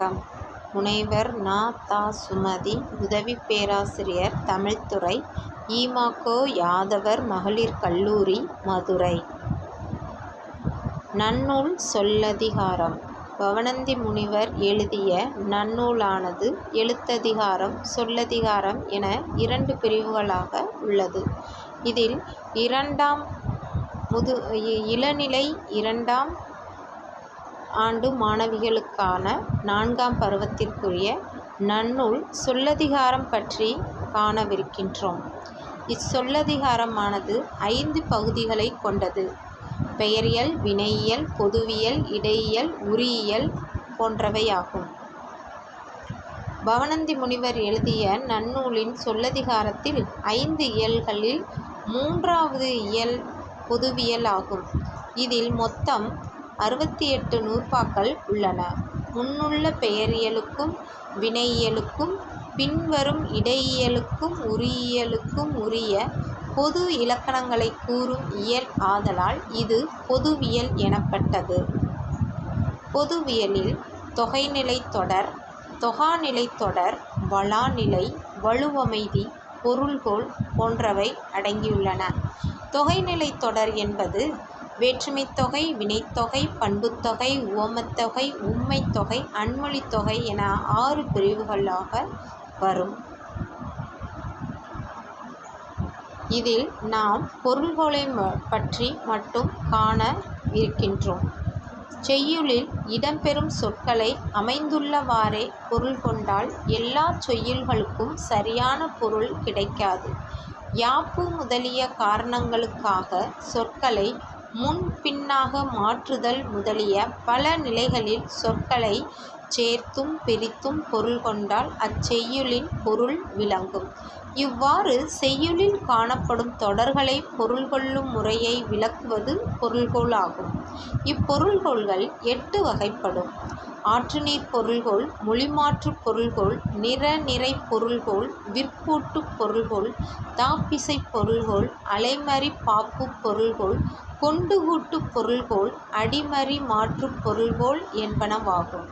வணக்கம் முனைவர் நா. தா. சுமதி உதவிப் பேராசிரியர் தமிழ்துறை ஈமாக்கோ யாதவர் மகளிர் கல்லூரி மதுரை. நன்னூல் சொல்லதிகாரம் பவனந்தி முனிவர் எழுதிய நன்னூலானது எழுத்ததிகாரம் சொல்லதிகாரம் என இரண்டு பிரிவுகளாக உள்ளது. இதில் இரண்டாம் இளநிலை இரண்டாம் ஆண்டு மாணவிகளுக்கான நான்காம் பருவத்திற்குரிய நன்னூல் சொல்லதிகாரம் பற்றி காணவிருக்கின்றோம். இச்சொல்லதிகாரமானது ஐந்து பகுதிகளைக் கொண்டது. பெயரியல் வினையியல் பொதுவியல் இடையியல் உரியியல் போன்றவையாகும். பவனந்தி முனிவர் எழுதிய நன்னூலின் சொல்லதிகாரத்தில் ஐந்து இயல்களில் மூன்றாவது இயல் பொதுவியல் ஆகும். இதில் மொத்தம் அறுபத்தி எட்டு நூற்பாக்கள் உள்ளன. முன்னுள்ள பெயரியலுக்கும் வினையியலுக்கும் பின்வரும் இடையியலுக்கும் உரியியலுக்கும் உரிய பொது இலக்கணங்களைக் கூறும் இயல் ஆதலால் இது பொதுவியல் எனப்பட்டது. பொதுவியலில் தொகைநிலைத் தொடர் தொகாநிலைத் தொடர் வளாநிலை வலுவமைதி பொருள்கோள் போன்றவை அடங்கியுள்ளன. தொகைநிலைத் தொடர் என்பது வேற்றுமைத்தொகை வினைத்தொகை பண்புத்தொகை உவமத்தொகை உம்மைத்தொகை அன்மொழித்தொகை என ஆறு பிரிவுகளாக வரும். இதில் நாம் பொருள்கோளைப் பற்றி மட்டும் காண இருக்கின்றோம் செய்யுளில் இடம்பெறும் சொற்களை அமைந்துள்ளவாறே பொருள் கொண்டால் எல்லா செய்யுள்களுக்கும் சரியான பொருள் கிடைக்காது. யாப்பு முதலிய காரணங்களுக்காக சொற்களை முன் பின்னாக மாற்றுதல் முதலிய பல நிலைகளில் சொற்களை சேர்த்தும் பிரித்தும் பொருள் கொண்டால் அச்செய்யுளின் பொருள் விளங்கும். இவ்வாறு செய்யுளில் காணப்படும் தொடர்களைப் பொருள் கொள்ளும் முறையை விளக்குவது பொருள்கோள் ஆகும். இப்பொருள்கோள்கள் எட்டு வகைப்படும். ஆற்றுநீர் பொருள்கோள் மொழிமாற்று பொருள்கோள் நிறநிறை பொருள்கோள் விற்பூட்டுப் பொருள்கோள் தாப்பிசைப் பொருள்கோள் அலைமறி பாப்புப் பொருள்கோள் கொண்டுகூட்டுப் பொருள்கோள் அடிமறி மாற்றுப் பொருள்கோள் என்பனவாகும்.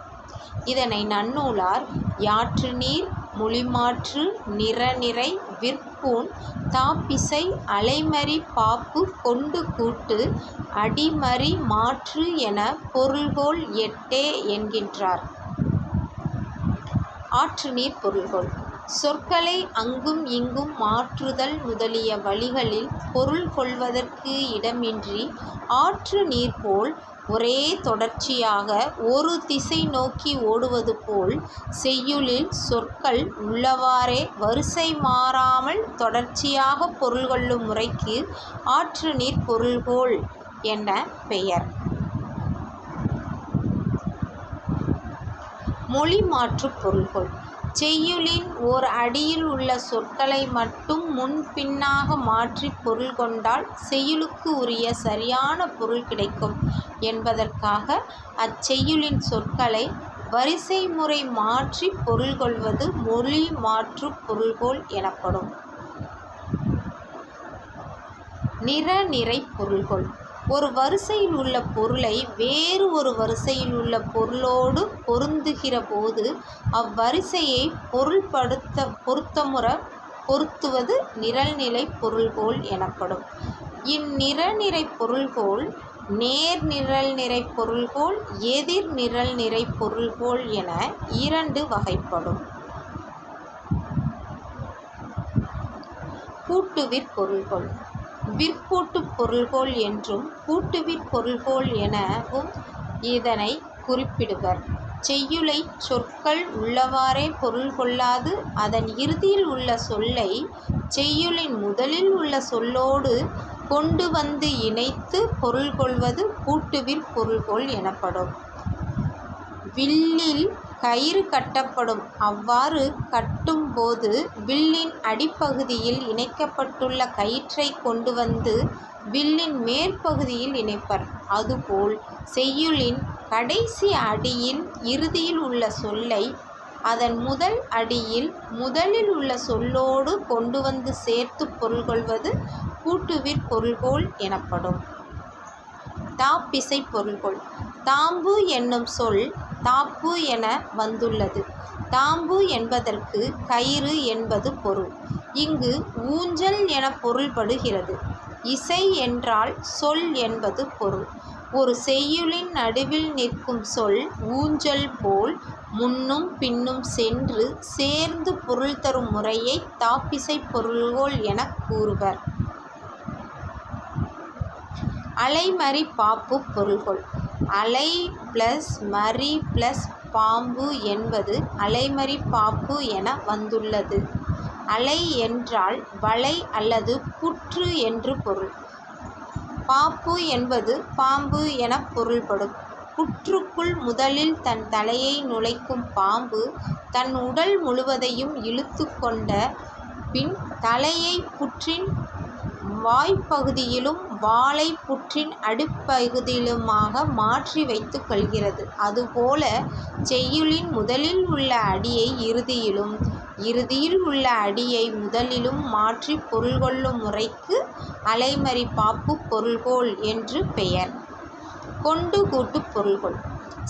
இதனை நன்னூலார் யாற்றுநீர் மொழிமாற்று நிறநிறை விற்பூண் தாப்பிசை அலைமறி பாப்பு கொண்டு கூட்டு அடிமறி மாற்று எனப் பொருள்கோள் எட்டே என்கின்றார். ஆற்றுநீர்ப் பொருள்கோள் சொற்களை அங்கும் இங்கும் மாற்றுதல் முதலிய வழிகளில் பொருள் கொள்வதற்கு இடமின்றி ஆற்று நீர்போல் ஒரே தொடர்ச்சியாக ஒரு திசை நோக்கி ஓடுவது போல் செய்யுளில் சொற்கள் உள்ளவாறே வரிசை மாறாமல் தொடர்ச்சியாகப் பொருள் கொள்ளும் முறைக்கு ஆற்றுநீர்ப் பொருள்கோள் என பெயர். மொழிமாற்றுப் பொருள்கோள் செய்யுளின் ஓர் அடியில் உள்ள சொற்களை மட்டும் முன் பின்னாக மாற்றிப் பொருள் கொண்டால் செய்யுளுக்கு உரிய சரியான பொருள் கிடைக்கும் என்பதற்காக அச்செய்யுளின் சொற்களை வரிசை முறை மாற்றிப் பொருள் கொள்வது மொழி மாற்று பொருள்கோள் எனப்படும். நிற நிறை பொருள்கோள் ஒரு வரிசையில் உள்ள பொருளை வேறு ஒரு வரிசையில் உள்ள பொருளோடு பொருந்துகிற போது பொருள்படுத்த பொருத்தமுற பொருத்துவது நிரல்நிலைப் பொருள்கோள் எனப்படும். இந்நிறநிறை பொருள்கோள் நேர் நிரல்நிரைப் பொருள்கோள் எதிர் நிரல்நிரைப் பொருள்கோள் என இரண்டு வகைப்படும். கூட்டுவிற் பொருள்கோள் விற்பூட்டுப் பொருள்கோள் என்றும் பூட்டுவிர் பொருள்கோள் எனவும் இதனைக் குறிப்பிடுவர். செய்யுளைச் சொற்கள் உள்ளவாறே பொருள் கொள்ளாது அதன் இறுதியில் உள்ள சொல்லைச் செய்யுளின் முதலில் உள்ள சொல்லோடு கொண்டு வந்து இணைத்துப் பொருள் கொள்வது பூட்டுவிர் பொருள்கோள் எனப்படும். வில்லில் கயிறு கட்டப்படும். அவ்வாறு கட்டும் போது வில்லின் அடிப்பகுதியில் இணைக்கப்பட்டுள்ள கயிற்றைக் கொண்டு வந்து வில்லின் மேற்பகுதியில் இணைப்பர். அதுபோல் செய்யுளின் கடைசி அடியின் இறுதியில் உள்ள சொல்லை அதன் முதல் அடியில் முதலில் உள்ள சொல்லோடு கொண்டு வந்து சேர்த்துப் பொருள் கொள்வது பூட்டுவிர் பொருள்கோள் எனப்படும். தாப்பிசைப் பொருள்கோள் தாம்பு என்னும் சொல் தாப்பு என வந்துள்ளது. தாம்பு என்பதற்கு கயிறு என்பது பொருள். இங்கு ஊஞ்சல் என பொருள்படுகிறது. இசை என்றால் சொல் என்பது பொருள். ஒரு செய்யுளின் நடுவில் நிற்கும் சொல் ஊஞ்சல் போல் முன்னும் பின்னும் சென்று சேர்ந்து பொருள் தரும் முறையை தாப்பிசைப் பொருள்கோள் எனக் கூறுவர். அலைமறி பாப்பு பொருள்கோள். அலை பிளஸ் மரி பிளஸ் பாம்பு என்பது அலைமரி பாப்பு என வந்துள்ளது. அலை என்றால் வலை அல்லது புற்று என்று பொருள். பாப்பு என்பது பாம்பு என பொருள்படும். புற்றுக்குள் முதலில் தன் தலையை நுழைக்கும் பாம்பு தன் உடல் முழுவதையும் இழுத்து கொண்ட பின் தலையை புற்றின் வாய்ப்பகுதியிலும் வாழை புற்றின் அடிப்பகுதியிலுமாக மாற்றி வைத்துக் கொள்கிறது. அதுபோல செய்யுளின் முதலில் உள்ள அடியை இறுதியிலும் இறுதியில் உள்ள அடியை முதலிலும் மாற்றிப் பொருள்கொள்ளும் முறைக்கு அலைமறி பாப்பு பொருள்கோள் என்று பெயர். கொண்டு கூட்டுப் பொருள்கோள்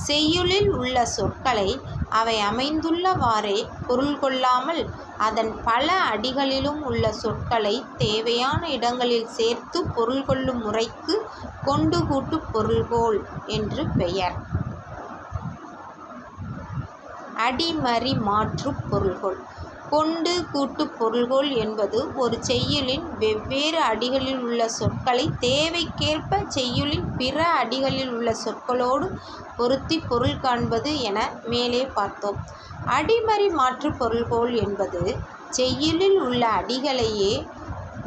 செய்யுளில் உள்ள சொற்களை அவை அமைந்துள்ளவாறே பொருள் கொள்ளாமல் அதன் பல அடிகளிலும் உள்ள சொற்களை தேவையான இடங்களில் சேர்த்து பொருள் கொள்ளும் முறைக்கு கொண்டு கூட்டுப் பொருள்கோள் என்று பெயர். அடிமறி மாற்று பொருள்கோள் கொண்டு கூட்டுப் பொருள்கோள் என்பது ஒரு செய்யுளின் வெவ்வேறு அடிகளில் உள்ள சொற்களை தேவைக்கேற்ப செய்யுளின் பிற அடிகளில் உள்ள சொற்களோடு பொருத்திப் பொருள் காண்பது என மேலே பார்த்தோம். அடிமறி மாற்றுப் பொருள்கோள் என்பது செய்யுளில் உள்ள அடிகளையே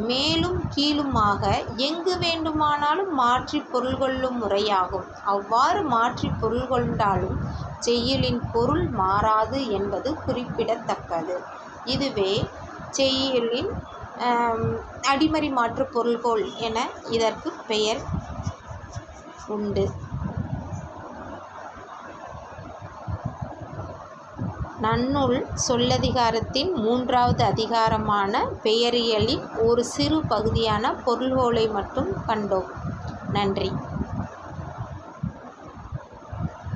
மேலும் கீழுமாக எங்கு வேண்டுமானாலும் மாற்றிப் பொருள் கொள்ளும் முறையாகும். அவ்வாறு மாற்றிப் பொருள் கொண்டாலும் செய்யுளின் பொருள் மாறாது என்பது குறிப்பிடத்தக்கது. இதுவே செய்யுளின் அடிமறி மாற்று பொருள்கோள் என இதற்கு பெயர் உண்டு. நன்னூல் சொல்லதிகாரத்தின் மூன்றாவது அதிகாரமான பெயரியலின் ஒரு சிறு பகுதியான பொருள்கோளை மட்டும் கண்டோம். நன்றி.